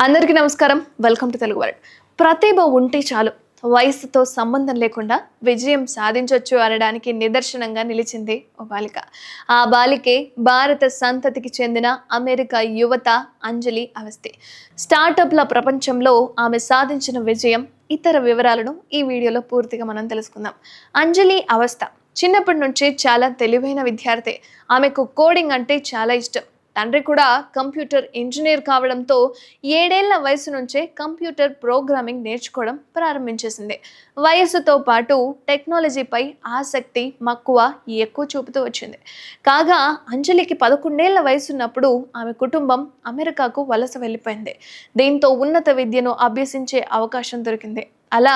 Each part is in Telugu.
అందరికీ నమస్కారం. వెల్కమ్ టు తెలుగు వరల్డ్ ప్రతిభ ఉంటే చాలు. వయసుతో సంబంధం లేకుండా విజయం సాధించవచ్చు అనడానికి నిదర్శనంగా నిలిచింది ఓ బాలిక. ఆ బాలికే భారత సంతతికి చెందిన అమెరికా యువత అంజలి అవస్థి. స్టార్టప్ల ప్రపంచంలో ఆమె సాధించిన విజయం ఇతర వివరాలను ఈ వీడియోలో పూర్తిగా మనం తెలుసుకుందాం. అంజలి అవస్థ చిన్నప్పటి నుంచి చాలా తెలివైన విద్యార్థి. ఆమెకు కోడింగ్ అంటే చాలా ఇష్టం. తండ్రి కూడా కంప్యూటర్ ఇంజనీర్ కావడంతో ఏడేళ్ళ వయసు నుంచే కంప్యూటర్ ప్రోగ్రామింగ్ నేర్చుకోవడం ప్రారంభించేసింది. వయసుతో పాటు టెక్నాలజీపై ఆసక్తి మక్కువ ఎక్కువ చూపుతూ వచ్చింది. కాగా అంజలికి పదకొండేళ్ళ వయసున్నప్పుడు ఆమె కుటుంబం అమెరికాకు వలస వెళ్ళిపోయింది. దీంతో ఉన్నత విద్యను అభ్యసించే అవకాశం దొరికింది. అలా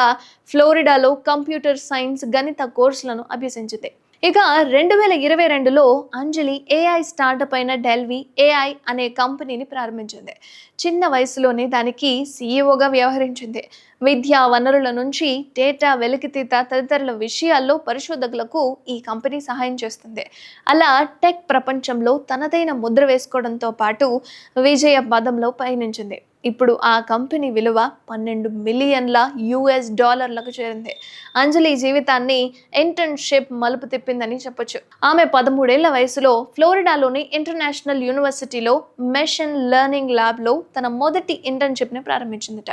ఫ్లోరిడాలో కంప్యూటర్ సైన్స్ గణిత కోర్సులను అభ్యసించింది. ఇక రెండు వేల ఇరవై రెండులో అంజలి ఏఐ స్టార్టప్ అయిన డెల్వి ఏఐ అనే కంపెనీని ప్రారంభించింది. చిన్న వయసులోనే దానికి సీఈఓగా వ్యవహరించింది. విద్యా వనరుల నుంచి డేటా వెలికితీత తదితరుల విషయాల్లో పరిశోధకులకు ఈ కంపెనీ సహాయం చేస్తుంది. అలా టెక్ ప్రపంచంలో తనదైన ముద్ర వేసుకోవడంతో పాటు విజయ పదంలో పయనించింది. ఇప్పుడు ఆ కంపెనీ విలువ పన్నెండు మిలియన్ల యుఎస్ డాలర్లకు చేరింది. అంజలి జీవితాన్ని ఇంటర్న్షిప్ మలుపు తిప్పిందని చెప్పొచ్చు. ఆమె పదమూడేళ్ళ వయసులో ఫ్లోరిడాలోని ఇంటర్నేషనల్ యూనివర్సిటీలో మెషిన్ లెర్నింగ్ ల్యాబ్లో తన మొదటి ఇంటర్న్షిప్ని ప్రారంభించిందట.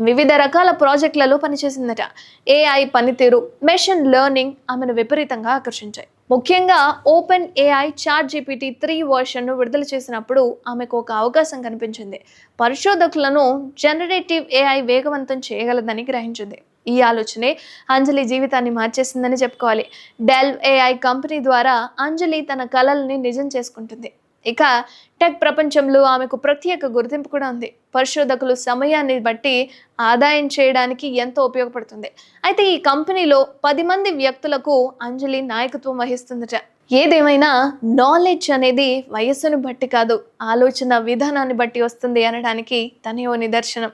వివిధ రకాల ప్రాజెక్టులలో పనిచేసిందట. ఏఐ పనితీరు మెషిన్ లెర్నింగ్ ఆమెను విపరీతంగా ఆకర్షించాయి. ముఖ్యంగా Open AI Chat GPT three వర్షన్ను విడుదల చేసినప్పుడు ఆమెకు ఒక అవకాశం కనిపించింది. పరిశోధకులను జనరేటివ్ ఏఐ వేగవంతం చేయగలదని గ్రహించింది. ఈ ఆలోచనే అంజలి జీవితాన్ని మార్చేసిందని చెప్పుకోవాలి. డెల్ ఏఐ కంపెనీ ద్వారా అంజలి తన కలల్ని నిజం చేసుకుంటుంది. ఇక టెక్ ప్రపంచంలో ఆమెకు ప్రత్యేక గుర్తింపు కూడా ఉంది. పరిశోధకులు సమయాన్ని బట్టి ఆదాయం చేయడానికి ఎంతో ఉపయోగపడుతుంది. అయితే ఈ కంపెనీలో పది మంది వ్యక్తులకు అంజలి నాయకత్వం వహిస్తుందట. ఏదేమైనా నాలెడ్జ్ అనేది వయస్సును బట్టి కాదు ఆలోచన విధానాన్ని బట్టి వస్తుంది అనడానికి తనే ఓ నిదర్శనం.